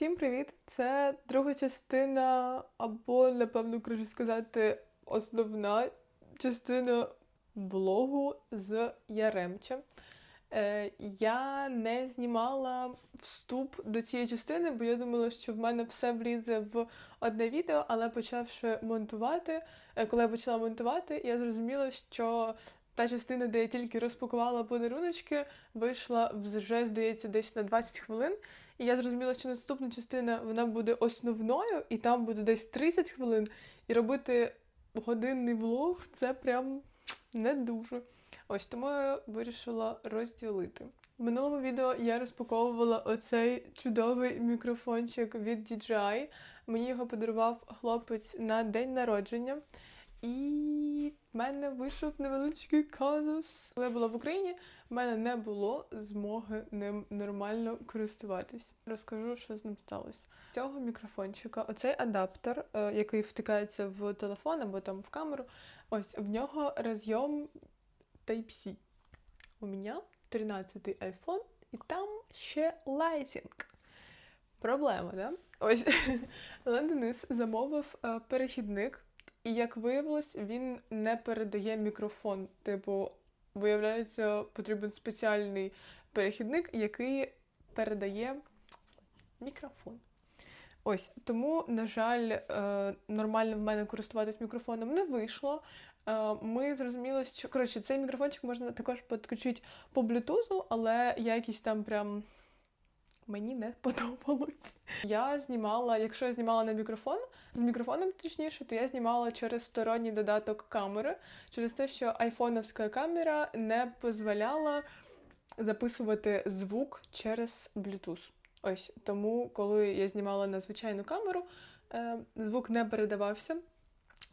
Всім привіт! Це друга частина, або, напевно, краще сказати, основна частина блогу з Яремча. Е, я не знімала вступ до цієї частини, бо я думала, що в мене все влізе в одне відео, але почавши монтувати, е, коли я почала монтувати, я зрозуміла, що та частина, де я тільки розпакувала подаруночки, вийшла вже, здається, десь на 20 хвилин. І я зрозуміла, що наступна частина вона буде основною, і там буде десь 30 хвилин. І робити годинний влог це прям не дуже. Ось тому я вирішила розділити. В минулому відео я розпаковувала оцей чудовий мікрофончик від DJI. Мені його подарував хлопець на день народження. І в мене вийшов невеличкий казус. Коли я була в Україні, в мене не було змоги ним нормально користуватись. Розкажу, що з ним сталося. Цього мікрофончика, оцей адаптер, е, який втикається в телефон або там в камеру, ось в нього розйом Type-C. У мене 13-й iPhone, і там ще лайтінг. Проблема, да? Ось Денис замовив е, перехідник, і як виявилось, він не передає мікрофон. Типу, виявляється, потрібен спеціальний перехідник, який передає мікрофон. Ось тому, на жаль, е, нормально в мене користуватись мікрофоном не вийшло. Е, Ми зрозуміли, що коротше, цей мікрофончик можна також підключити по блютузу, але якість там прям мені не сподобалось. Я знімала, якщо я знімала на мікрофон, з мікрофоном точніше, то я знімала через сторонній додаток камери, через те, що айфоновська камера не дозволяла записувати звук через Bluetooth. Ось тому, коли я знімала на звичайну камеру, е, звук не передавався.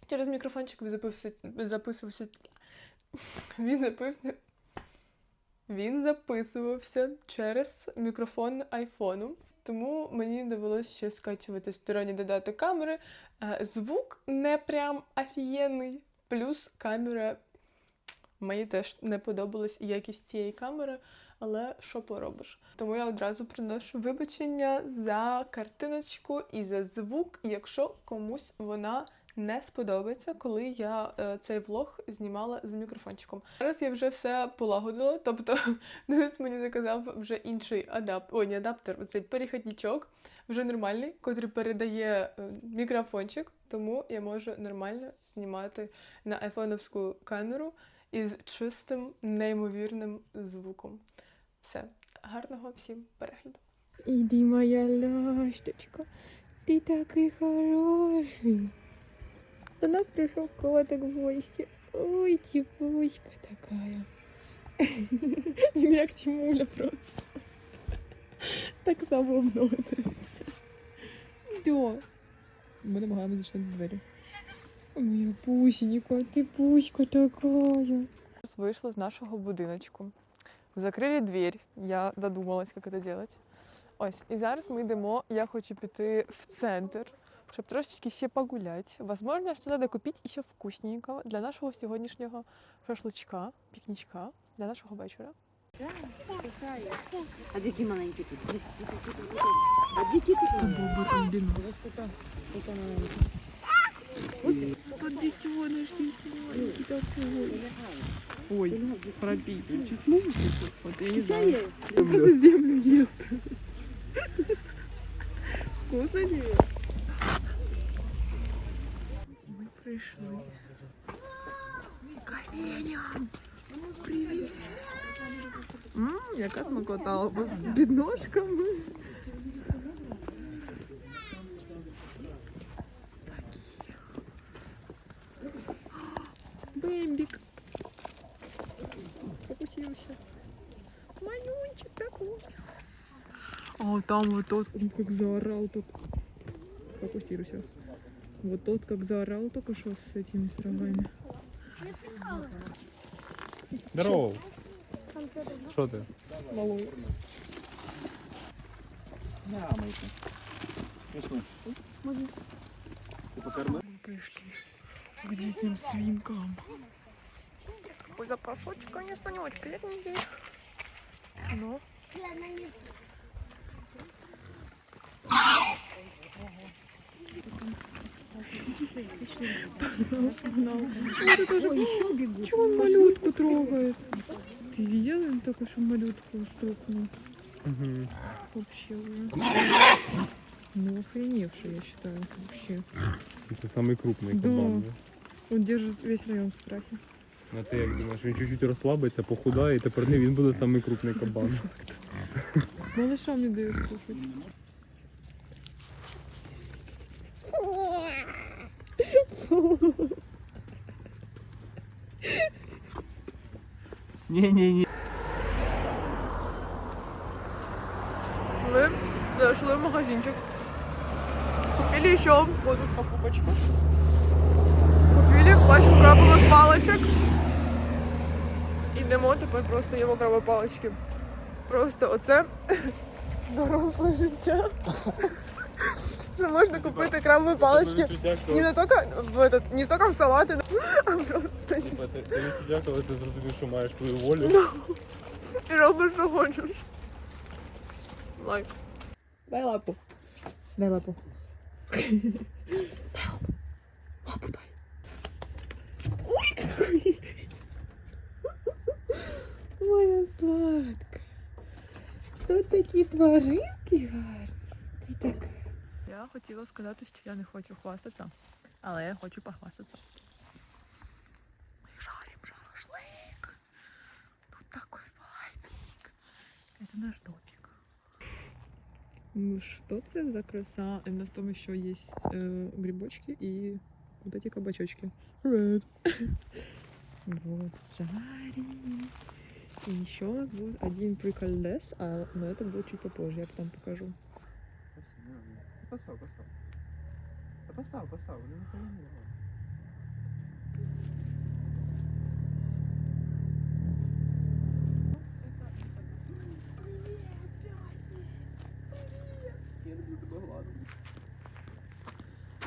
Через мікрофончик він записувався. Він записувався. Він записувався через мікрофон айфону, тому мені довелося ще скачувати сторонній додаток камери. Е, Звук не прям офігенний, плюс камера. Мені теж не подобалась якість цієї камери, але що поробиш? Тому я одразу приношу вибачення за картиночку і за звук, якщо комусь вона не сподобається, коли я е, цей влог знімала з мікрофончиком. Зараз я вже все полагодила, тобто Денис мені заказав вже інший адаптер, ой, не адаптер, оцей перехідничок, вже нормальний, котрий передає е, мікрофончик, тому я можу нормально знімати на айфоновську камеру із чистим, неймовірним звуком. Все, гарного всім перегляду. Иди, моя ласточка, ты такой хороший. До нас пришел котик в гости. Ой, типуська такая. Він як Тимуля просто. Так само обновлюється. Да. Ми намагаємося зачинити двері. Моя пусенька, ти пуська. Вийшли з нашого будиночку. Закрили двір. Я додумалась, як це робити. Ось, і зараз ми йдемо. Я хочу піти в центр, щоб трошечки ще погуляти. Возможно, що треба купити ще вкусненького для нашого сьогоднішнього шашличка, пікнічка, для нашого вечора. А які маленькі тут? Десь тут, тут, тут, тут. А дві кіти тут. Ось тут, тут маленькі. Под детенышки маленький такой. Ой, пробій. От я не Сяє? Даже землю ест. Вкусно тебе? Мы пришли к оленям. Привет. Ммм, яка смакота з підножками. Бембик. Покусился. Манюнчик такой. А там вот тот, он как заорал тут. Фокусируйся. Вот тот как заорал только что с этими с рогами. Здорово. Що ти? Малой. Пришли к диким свинкам. Такой запашочек, конечно, не очень приятненький. Но Это тоже еще бегут. Чего он малютку трогает? Ты видел, он только что малютку стукнул? Угу. Вообще уже. Ну, охреневший, я считаю, вообще. Це самий крупний Да. кабан. Да. Он держит весь район в страхе. А ти як думаєш, він чуть-чуть розслабиться, похудає, і тепер не він буде самий крупний кабан. Малышам не дают кушать. Ні-ні-ні. Мы зашли в магазинчик. Купили еще вот тут покупочку. Купили пачку крабовых палочек. Ідемо тепер просто їмо крабові палочки. Просто оце доросле життя. Що можна купити крабові палочки не на тільки в этот, не тільки в салати, а просто Типа, ти ти відчуття, коли ти зрозумів, що маєш свою волю. і робиш, що хочеш. Лайк. Дай лапу. Дай лапу. Моя сладка. Тут такі тваринки гарні. Ти така. Я хотіла сказати, що я не хочу хвастатися, але я хочу похвастатися. Ми жарим шашлик. Тут такой вайбик. Это наш домик. Ну что це за краса? У нас там есть э, грибочки и вот эти кабачочки. Red. вот, жарим. И еще у нас будет один приколес, а, но это будет чуть попозже, я потом покажу. Постав, постав. Та постав, постав, вони не повинні.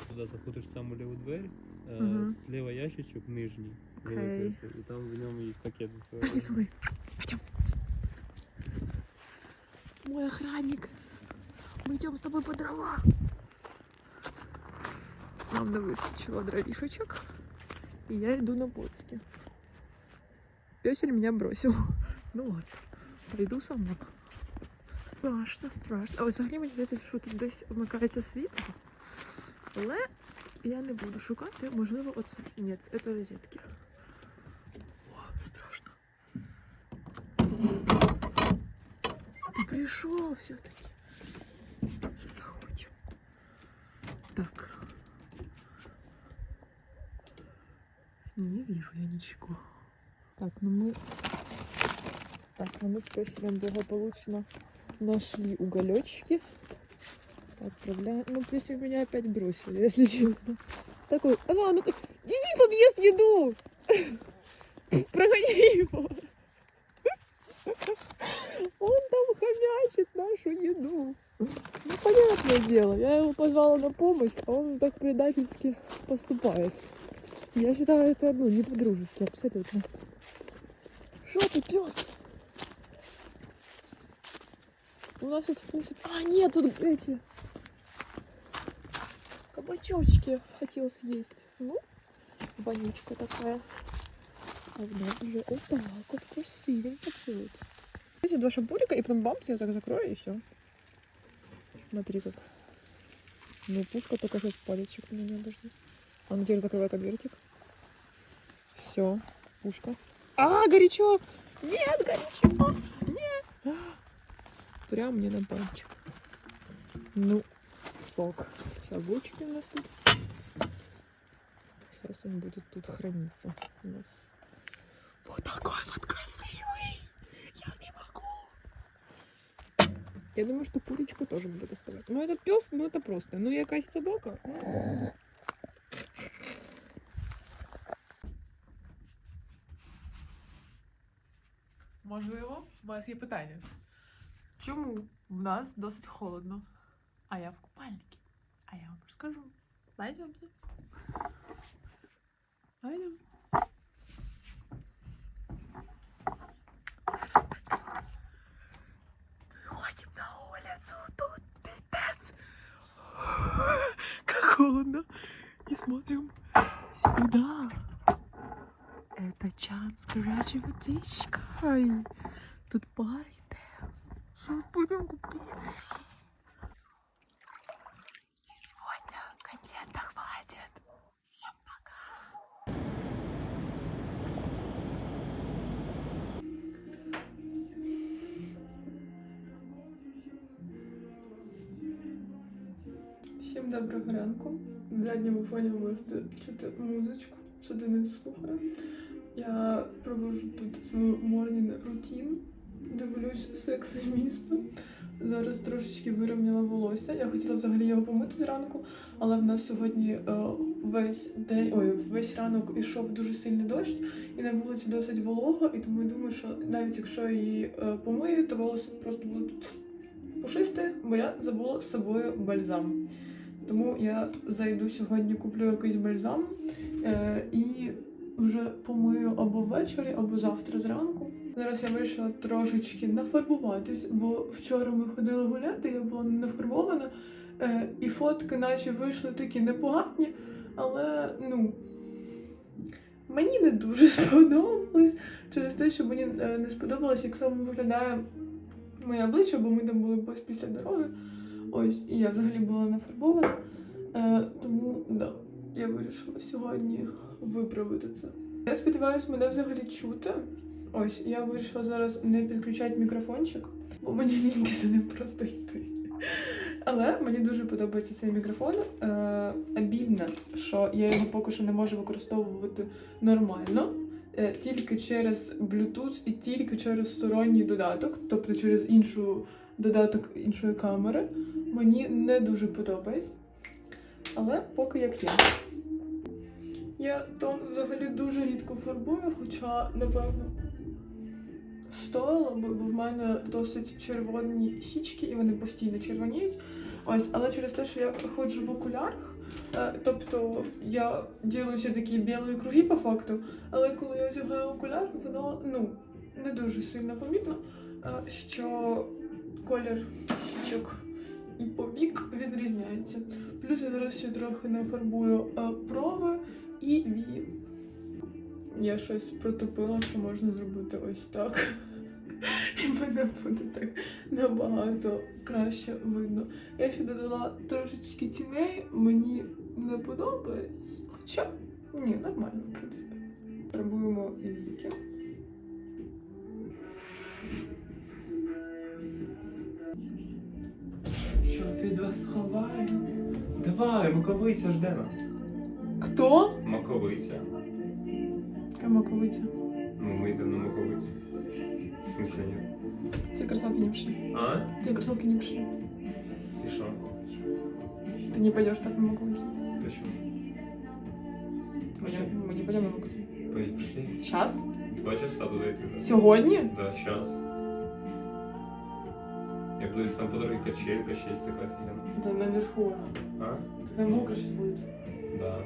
Туди заходиш в саму ліву двері, е, Мгм. зліва ящичок нижній, Окей. великий, і там в ньому є пакет. Пошли со мной. Пойдем. Мой охранник. Мы идем с тобой по дрова. Нам не выстачило дровишечек. И я иду на поиски. Песель меня бросил. Ну ладно. Пойду сама. Страшно, страшно. А ось взагалі мені здається, що тут десь вмикається світло. Але я не буду шукати. Можливо, оце. Ні, це розетки. О, страшно. Ты пришел все-таки. Не вижу я ничего. Так, ну мы... Так, ну мы с Песелем благополучно нашли уголечки. Отправляем. Ну, Песель меня опять бросил, если честно. Такой, а ну Денис, он ест еду! Прогони его! Он там хомячит нашу еду. Ну, понятное дело, я его позвала на помощь, а он так предательски поступает. Я считаю это, ну, не по-дружески, абсолютно. Что ты, пес? У нас тут, в принципе... А, нет, тут эти... Кабачочки хотел съесть. Ну, вонючка такая. А в уже так вот красивенько цвет. Эти два шампурика, и потом бам, я так закрою, и все. Смотри как. Ну, пушка только сейчас палечек на меня обожди. А ну теперь закрывай конвертик. Все, пушка. А, горячо! Нет, горячо! Нет! Прям мне на пальчик. Ну, сок. Сейчас булочки у нас тут. Сейчас он будет тут храниться у нас. Вот такой вот красивый! Я не могу! Я думаю, что курочку тоже буду доставать. Ну, это пес, ну это просто. Ну, якась собака. Можливо, у вас є питання. Чому в нас досить холодно, а я в купальнику? А я вам розкажу. Пойдемте. Пойдем. Выходим на улицу, тут пипец. Как холодно. и смотрим сюда. Это чан с горячей водичкой. Тут парите. Сейчас будем купаться. И сегодня контента хватит. Всем пока. Всім доброго ранку. В задньому фоні можете чути музичку, що Денис слухає. Я проводжу тут свою морнінг рутін, дивлюсь секс міста. Зараз трошечки вирівняла волосся. Я хотіла взагалі його помити зранку, але в нас сьогодні е, весь день, ой, весь ранок ішов дуже сильний дощ, і на вулиці досить волого, і тому я думаю, що навіть якщо я її е, помию, то волосся просто буде пушисте, бо я забула з собою бальзам. Тому я зайду сьогодні, куплю якийсь бальзам е, і вже помию або ввечері, або завтра зранку. Зараз я вирішила трошечки нафарбуватись, бо вчора ми ходили гуляти, я була нафарбована, е, і фотки наче вийшли такі непогані, але ну. Мені не дуже сподобалось через те, що мені е, не сподобалось, як саме виглядає моє обличчя, бо ми там були після дороги. Ось, і я взагалі була не фарбована. Е, тому да, я вирішила сьогодні виправити це. Я сподіваюся, мене взагалі чути. Ось, я вирішила зараз не підключати мікрофончик, бо мені ліньки за ним просто йти. Але мені дуже подобається цей мікрофон. Е, обідно, що я його поки що не можу використовувати нормально. е, Тільки через Bluetooth і тільки через сторонній додаток, тобто через іншу додаток іншої камери. Мені не дуже подобається. Але поки як є. Я тон взагалі дуже рідко фарбую, хоча, напевно, стоило би, бо в мене досить червоні щічки, і вони постійно червоніють. Ось, але через те, що я ходжу в окулярах, е, тобто я ділюся такі білі круги по факту, але коли я одягаю окуляри, воно ну, не дуже сильно помітно, е, що колір щічок і повік відрізняється. Плюс я зараз ще трохи нафарбую е, брови і вії. Я щось протопила, що можна зробити ось так. І мене буде так набагато краще видно. Я ще додала трошечки тіней, мені не подобається. Хоча ні, нормально, в принципі. Фарбуємо віки. Що від вас ховаю? Давай, маковиця жде нас. Хто? Маковиця. А маковиця. Ну, ми йдемо на маковицю. В смысле ні? Те кроссовки не пришли. А? Те кроссовки не пришли. І що? Ты не пойдешь так на маковицу. Ти що? Мы не, мы не пойдем на маковицу. Пойдь, пішли. Сейчас? Два часа туди йти. Сьогодні? Да, сейчас. Я буду там по дороге качелька, є така офігенна. Да наверху. А? Там мокро сейчас будет. Да.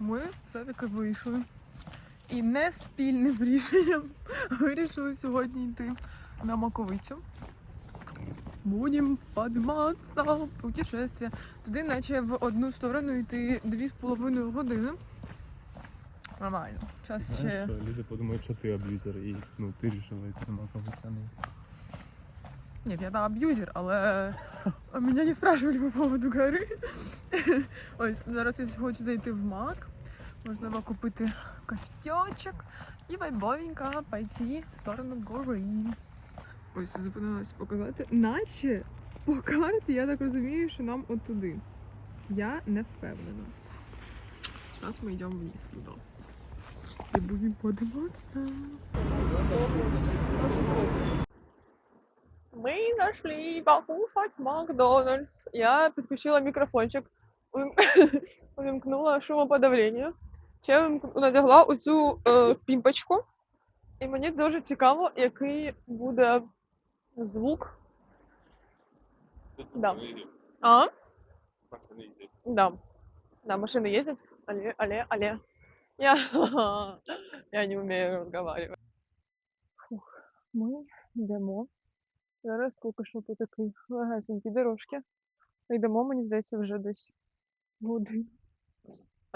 Ми все-таки вийшли. І не спільним рішенням вирішили сьогодні йти на Маковицю. Будемо підніматися в путешествие. Туди наче в одну сторону йти дві з половиною години. Нормально. Зараз ще. люди подумають, що ти аб'юзер, і ну, ти вирішила йти на маковиця. Нет, я да аб'юзер, але мене не спрашивали по поводу гори. Ось, зараз я хочу зайти в Мак. Можливо, купити кофійочок і вайбовенько пойти в сторону гори. Ось зупинилась показати. Наче по карті я так розумію, що нам от туди. Я не впевнена. Зараз ми йдемо вниз туди. І будемо подивитися. Мы зашли покушать в Макдональдс. Я підключила мікрофончик, увім- увімкнула шумоподавлення. Ще вимк- надягла оцю е, пімпочку. І мені дуже цікаво, який буде звук. Да. А? Да. Да, машины ездят. Але, але, але. Я, я не умею разговаривать. Фух, ми йдемо. Зараз що по такій легесенькій дорожці. Йдемо, мені здається, вже десь води.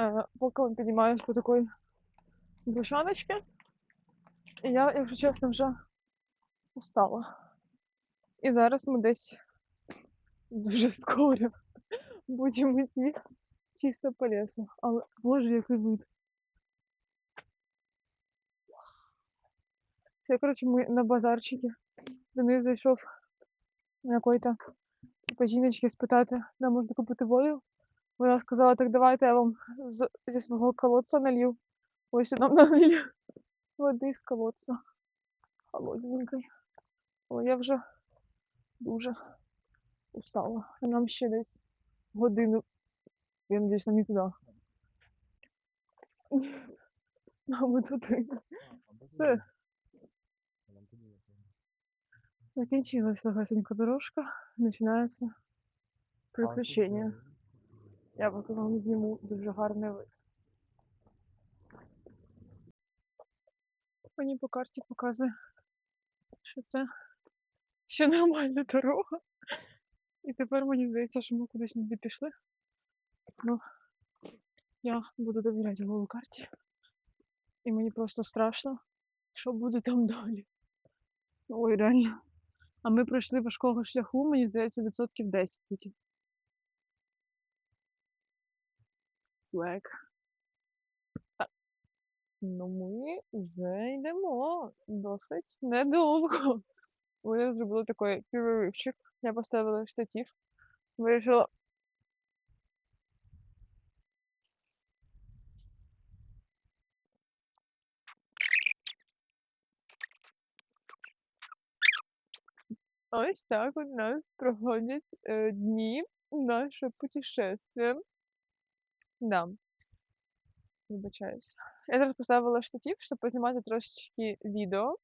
Е, поки він піднімаєш по такої бушаночки. І я, якщо чесно, вже устала. І зараз ми десь дуже скоро будемо йти чисто по лісу. Але боже, який вид. Все, коротше, ми на базарчикі. До них зайшов якої-то типу, жіночки спитати, де можна купити воду. Вона сказала, так давайте я вам з, зі свого колодця налью. Ось нам налили води з колодця. Холодненької. Але я вже дуже устала. Нам ще десь годину. Я надіюсь, нам не туди. Нам туди. Все. Закінчилась легасенька дорожка, починається приключення. Я поки вам зніму дуже гарний вид. Мені по карті показує, що це ще нормальна дорога. І тепер мені здається, що ми кудись не пішли. Ну, я буду довіряти Google карті. І мені просто страшно, що буде там далі. Ой, реально. А ми пройшли важкого шляху, мені здається, відсотків 10 тільки. Свек. Так. Ну, ми вже йдемо досить недовго. Ми зробили такий переривчик. Я поставила штатів. Вирішила. Ось так у нас проходять е, дні наше путешествие. Да. Вибачаюсь. Я зараз поставила штатив, щоб познімати трошечки відео.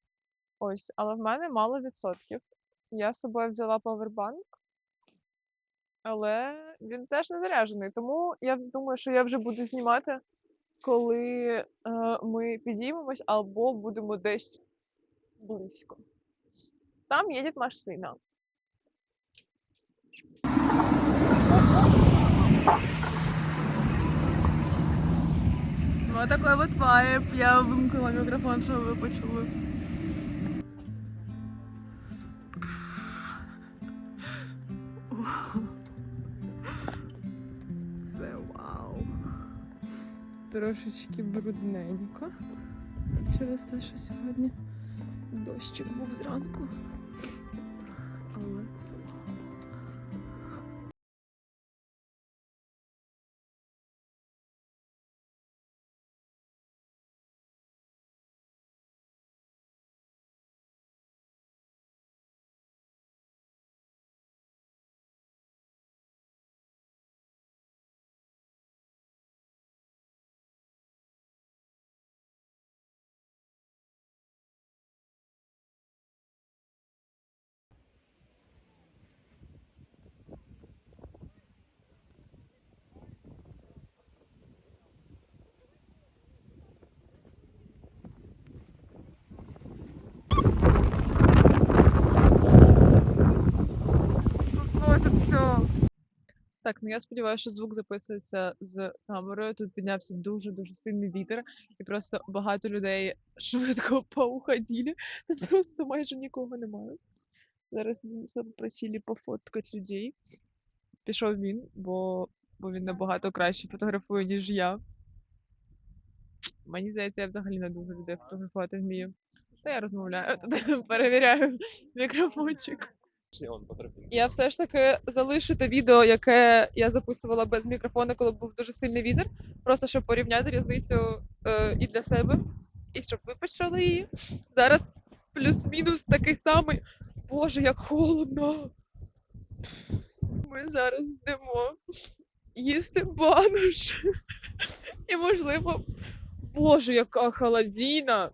Ось, але в мене мало відсотків. Я з собою взяла павербанк, але він теж не заряджений. Тому я думаю, що я вже буду знімати, коли е, ми підіймемось або будемо десь близько. Там їде машина. Вот такой вот вайб. Я вимкнула мікрофон, щоб ви почули. Це вау. Трошечки брудненько. Через те, що сьогодні дощик був зранку. Але це Так, ну я сподіваюся, що звук записується з камерою. Тут піднявся дуже-дуже сильний вітер, і просто багато людей швидко поуходили. Тут просто майже нікого немає. Зараз попросили пофоткати людей. Пішов він, бо, бо він набагато краще фотографує, ніж я. Мені здається, я взагалі не дуже людей фотографувати вмію. Та я розмовляю, тут перевіряю мікрофончик. Я все ж таки залишу те відео, яке я записувала без мікрофона, коли був дуже сильний вітер. Просто щоб порівняти різницю е, і для себе, і щоб ви почули її. Зараз плюс-мінус такий самий. Боже, як холодно. Ми зараз йдемо їсти банош. І можливо. Боже, яка холодіна.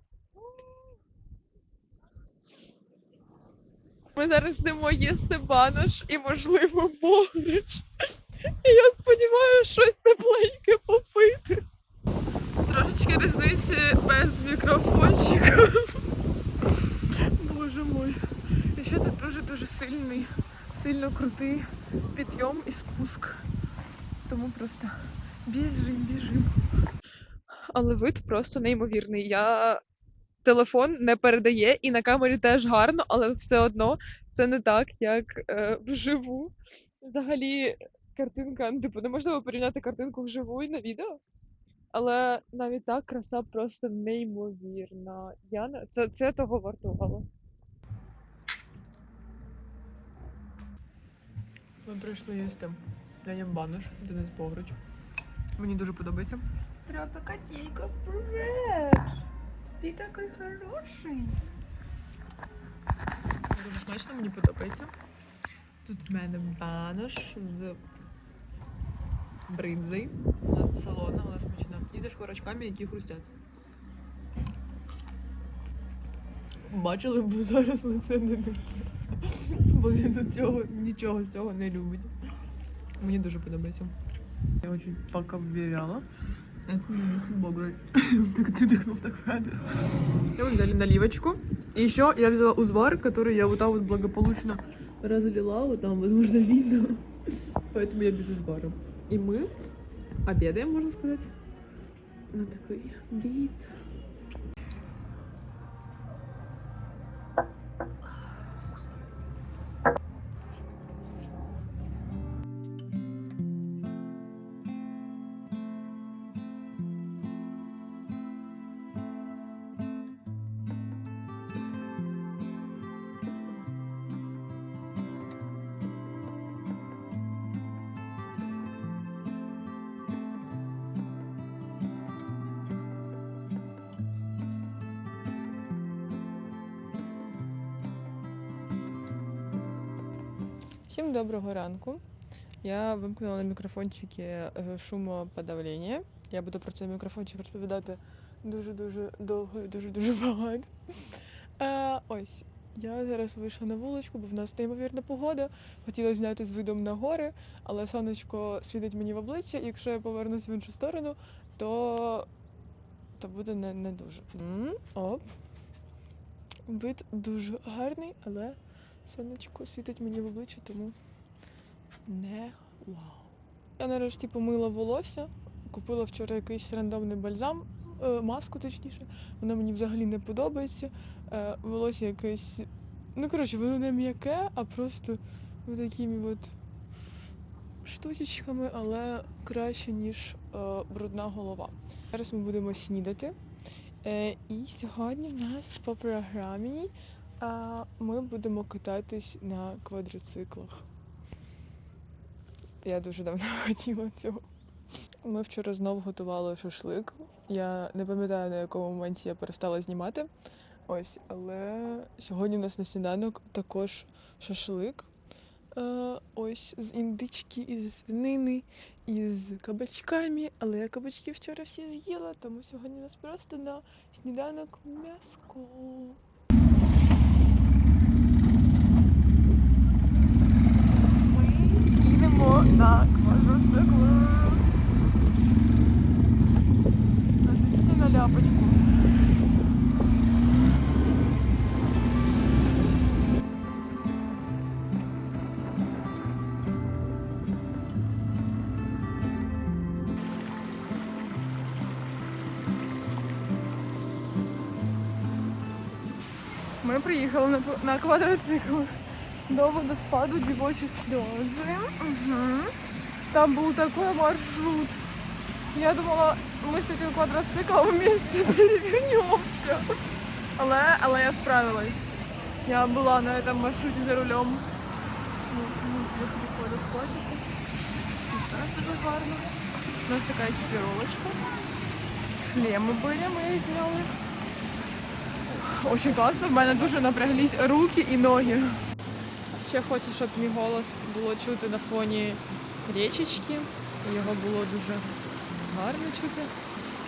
Ми зараз йдемо їсти банош і, можливо, богрич. І я сподіваюся, щось тепленьке попити. Трошечки різниці без мікрофончика. Боже мой. І ще тут дуже-дуже сильний, сильно крутий підйом і спуск. тому просто біжим, біжим. Але вид просто неймовірний. Я телефон не передає, і на камері теж гарно, але все одно це не так, як е, вживу. Взагалі, картинка, ну, типу, неможливо порівняти картинку вживу і на відео. Але навіть так краса просто неймовірна. Я не... це, це того вартувало. Ми прийшли їсти. Дядя Банош, Денис Погрич. Мені дуже подобається. Тряться котейка, привет! Ти такий хороший. Дуже смачно, мені подобається. Тут в мене банош з бринзою. Вона солона, вона смачна. І зі шкварочками, які хрустять. Бачили б зараз лице Дениса. Бо він до цього нічого з цього не любить. Мені дуже подобається. Я очень пока вверяла. Это не богры. Так ты дыхнул так камеру. И мы взяли наливочку. И еще я взяла узвар, который я вот так вот благополучно разлила. Вот там, возможно, видно. Поэтому я без узвара. И мы обедаем, можно сказать, на такой бит. Всім доброго ранку. Я вимкнула на мікрофончики е, шумоподавлення. Я буду про цей мікрофончик розповідати дуже-дуже довго і дуже-дуже багато. Е, ось, я зараз вийшла на вуличку, бо в нас неймовірна погода. Хотіла зняти з видом на гори, але сонечко світить мені в обличчя, і якщо я повернусь в іншу сторону, то, то буде не, не дуже. М, Оп. Вид дуже гарний, але сонечко світить мені в обличчя, тому не вау. Я нарешті помила волосся, купила вчора якийсь рандомний бальзам, е, маску точніше. Вона мені взагалі не подобається. Е, волосся якесь. Ну, коротше, воно не м'яке, а просто такими от штучечками, але краще, ніж е, брудна голова. Зараз ми будемо снідати. Е, і сьогодні в нас по програмі ми будемо кататись на квадроциклах. Я дуже давно хотіла цього. Ми вчора знов готували шашлик. Я не пам'ятаю, на якому моменті я перестала знімати. Ось, але сьогодні у нас на сніданок також шашлик. Ось з індички, із свинини, із кабачками. Але я кабачки вчора всі з'їла, тому сьогодні у нас просто на сніданок м'яско. Ми їдемо на квадроциклу. Нацепіть на ляпочку. Ми приїхали на, на квадроциклах до водоспаду дівочі сльози. Угу. Там був такий маршрут. Я думала, ми з цим квадроциклом вместе перевернемся. Але, але я справилась. Я була на этом маршруті за рулем. Ну, ну, вот такі водоспадики. Тут теж дуже гарно. У нас така екіпіровочка. Шлеми були, ми їх зняли. Очень класно, в мене дуже напряглись руки і ноги. Ще хочу, щоб мій голос було чути на фоні річечки. Його було дуже гарно чути.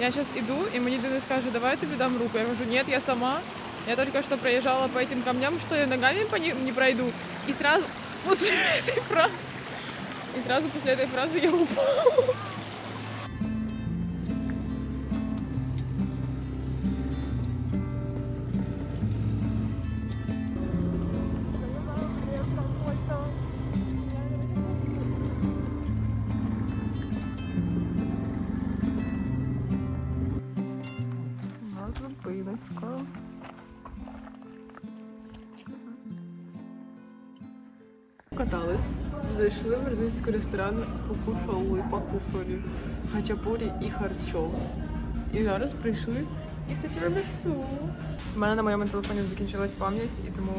Я зараз іду, і мені Денис каже, давай я тобі дам руку. Я кажу, ні, я сама. Я только что проезжала по этим камням, что я ногами по ним не пройду. И сразу после этой фразы, и сразу после этой фразы я упала. Катались, зайшли в грузинський ресторан, покушали, покушали хачапурі і харчо. І зараз прийшли їсти тірамісу. У мене на моєму телефоні закінчилась пам'ять, і тому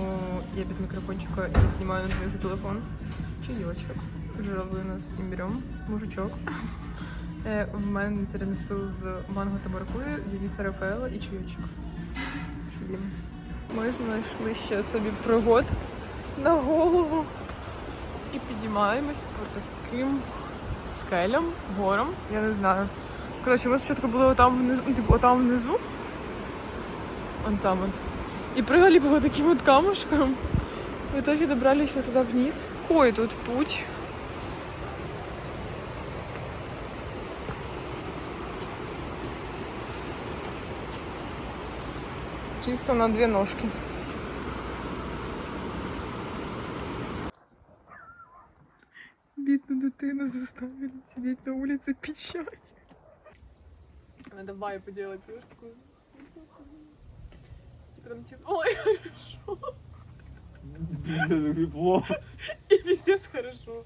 я без мікрофончика і знімаю на за телефон. Чайочок. Журавлина з імбірем, мужичок. Е, В мене тірамісу з манго та маракує, дівіса Рафаела і чайочок. Чуєм. Ми знайшли ще собі пригод на голову. Підіймаємось по таким скелям, горам, я не знаю. Коротше, ми спочатку були отам внизу, ну, типу, отам внизу. Вон там от. І прыгали по таким вот камушкам. В итоге добрались вот туда вниз. Какой тут путь? Чисто на две ножки. Бідну дитину заставили сидеть на улице пить чай. Надо вайпу делать, видишь, такую. Прям типа, ой, хорошо. Це тепло. И пиздец хорошо.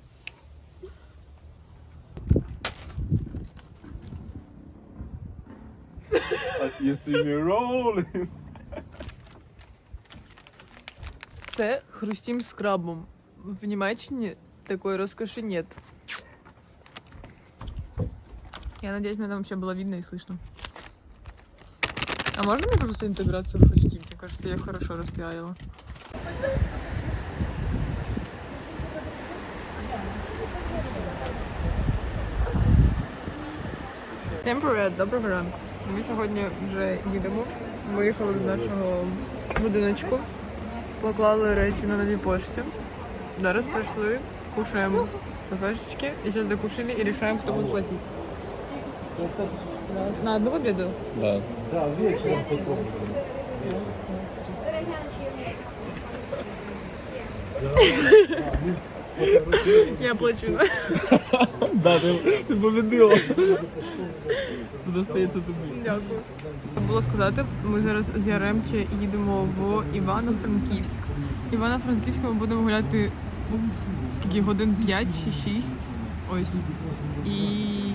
You see me rolling. Це хрустім з крабом. В Німеччині такої розкоші нет. Я надеюсь, меня там вообще было видно и слышно. А можно мне, пожалуйста, интеграцию в хрустим? Мне кажется, я хорошо распиарила. Всім привіт, доброго ранку. Ми сьогодні вже їдемо. Виїхали з нашого будиночку, поклали речі на новій пошті. Зараз прийшли, кушаємо кафешечки, і зараз докушали і рішаємо, хто буде платити. На одну победу? Да. Я плачу. Да, ти, ти победила. Це достається тобі. Дякую. Було сказати, ми зараз з Яремче їдемо в Івано-Франківськ. В Івано-Франківську ми будемо гуляти скільки годин 5 чи 6. Ось. І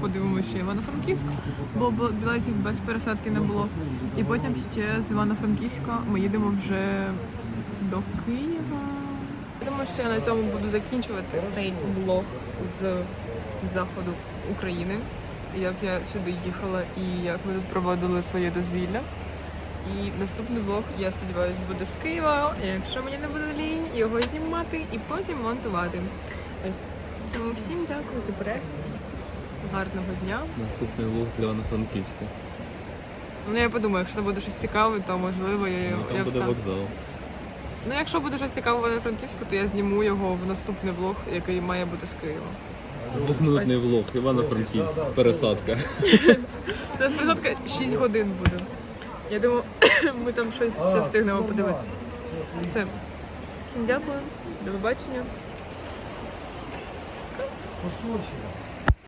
подивимося ще Івано-Франківськ, бо білетів без пересадки не було. І потім ще з Івано-Франківська ми їдемо вже до Києва. Я думаю, що я на цьому буду закінчувати цей блог з заходу України як я сюди їхала і як ми тут проводили своє дозвілля. І наступний влог, я сподіваюся, буде з Києва. Якщо мені не буде лінь, його знімати і потім монтувати. Ось. Тому всім дякую за перегляд. Гарного дня. Наступний влог з Івано-Франківська. Ну я подумаю, якщо буде щось цікаве, то можливо я, Ну, я Там буде встану. вокзал. Ну якщо буде щось цікаве в франківську то я зніму його в наступний влог, який має бути з Києва. Двохминутний влог. Івано-Франківськ. Пересадка. У нас присадка 6 годин буде. Я думаю, ми там щось ще встигнемо подивитися. Все. Всім дякую. До побачення. Сюда.